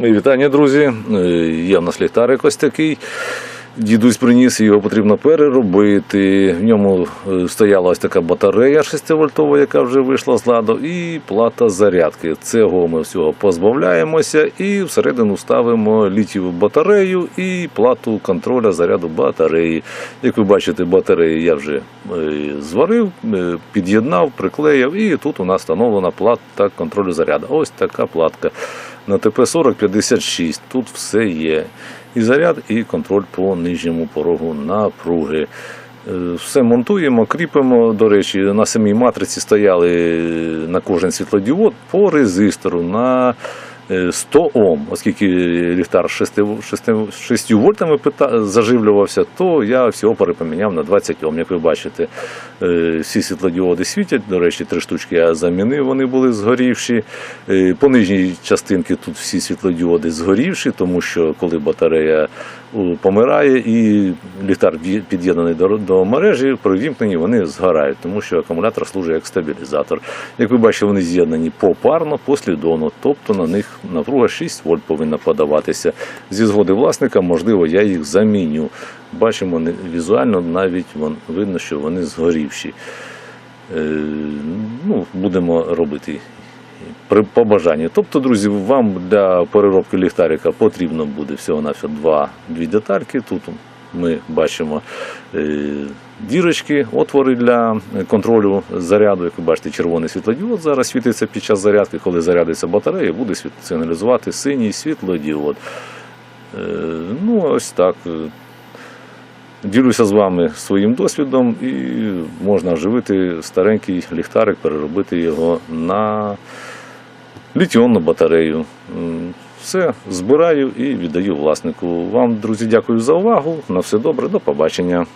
Мої вітання, друзі. Е, Є в нас ліхтарик ось такий. Дідусь приніс, його потрібно переробити. В ньому е, стояла ось така батарея 6-вольтова, яка вже вийшла з ладу, і плата зарядки. Цього ми всього позбавляємося і всередину ставимо літієву батарею і плату контроля заряду батареї. Як ви бачите, батареї я вже е, зварив, під'єднав, приклеїв, і тут у нас встановлена плата контролю заряду. Ось така платка на ТП-4056. Тут все є. І заряд, і контроль по нижньому порогу напруги. Е, Все монтуємо, кріпимо. До речі, на самій матриці стояли на кожен світлодіод по резистору на е, 100 Ом. Оскільки ліхтар 6, 6, 6 вольтами заживлювався, то я всього поміняв на 20 Ом. Як ви бачите, е, всі світлодіоди світять. До речі, три штучки я замінив, вони були згорівші. Е, По нижній частинці тут всі світлодіоди згорівші, тому що коли батарея помирає і ліхтар під'єднаний до, до мережі, при вімкненні вони згорають, тому що акумулятор служить як стабілізатор. Як ви бачите, вони з'єднані попарно, послідовно, тобто на них напруга 6 вольт повинна подаватися. Зі згоди власника, можливо, я їх заміню. Бачимо візуально навіть видно, що вони згорівші. Е, ну, будемо робити при побажанні. Тобто, друзі, вам для переробки ліхтарика потрібно буде всього на два дві детальки. Тут ми бачимо е, дірочки, отвори для контролю заряду. Як ви бачите, червоний світлодіод зараз світиться під час зарядки. Коли зарядиться батарея, буде сигналізувати синій світлодіод. Е, ну, ось так. Ділюся з вами своїм досвідом і можна вживити старенький ліхтарик, переробити його на літіонну батарею. Все збираю і віддаю власнику. Вам, друзі, дякую за увагу. На все добре, до побачення.